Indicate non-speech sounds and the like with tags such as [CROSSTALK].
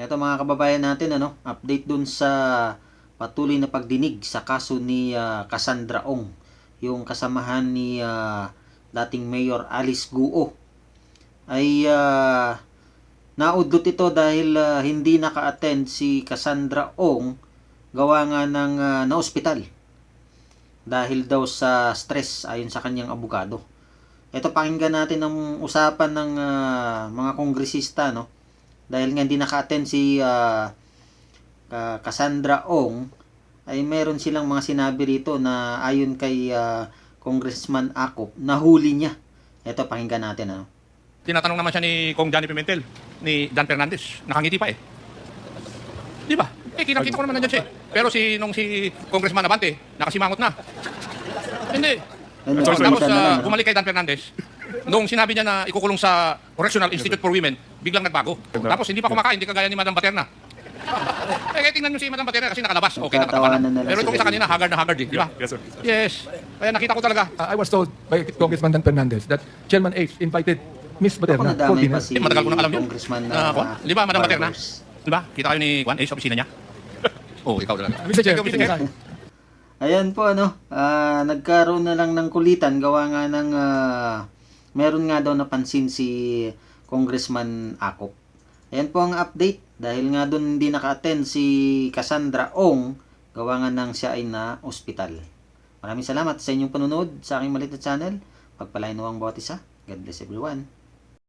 Ito mga kababayan natin, ano, update dun sa patuloy na pagdinig sa kaso ni ah, Cassandra Ong, yung kasamahan ni ah, dating Mayor Alice Guo. Ay ah, naudlot ito dahil ah, hindi naka-attend si Cassandra Ong gawa nga ng ah, na-ospital dahil daw sa stress ayon sa kanyang abogado. Ito pakinggan natin ang usapan ng ah, mga kongresista no dahil nga hindi naka-attend si ah, Ka- Cassandra Ong ay meron silang mga sinabi rito na ayon kay ah, Congressman Akop nahuli niya. Ito pakinggan natin ano. Tinatanong naman siya ni Kong Johnny Pimentel, ni Dan Fernandez. Nakangiti pa eh. Di ba? Eh, kinakita ko naman nandiyan siya eh. Pero si, nung si Congressman Abante, nakasimangot na. Ano, Hindi. Tapos pakinggan na lang, ah, ano? bumalik kay Dan Fernandez. Nung sinabi niya na ikukulong sa Correctional Institute for Women, biglang nagbago. Tapos hindi pa kumakain, hindi kagaya ni Madam Baterna. [LAUGHS] eh, kaya tingnan mo si Madam Baterna kasi nakalabas. Okay, Nagtatawanan nakatawanan. na lang Pero itong sila. isa kanina, haggard na haggard eh. Di ba? Yes, sir. Yes. Kaya nakita ko talaga. Uh, I was told by Congressman Dan Fernandez that Chairman H invited Miss Ako Baterna for nadamay dinner. pa si Eh, matagal ko nang alam yun. Congressman Ah, na Juan? Di ba, Madam Baterna? Barbers. Di ba? Kita kayo ni Juan, eh, sa opisina niya. [LAUGHS] oh, ikaw talaga. Mr. Chair, Ikaw, Mr. Chair. Ayan po ano, ah, nagkaroon na lang ng kulitan gawa nga ng ah, meron nga daw napansin si Congressman Akop. Ayan po ang update dahil nga doon hindi naka-attend si Cassandra Ong gawa nga nang siya ay na ospital. Maraming salamat sa inyong panunod sa aking maliit na channel. Pagpalain ang bawat isa. God bless everyone.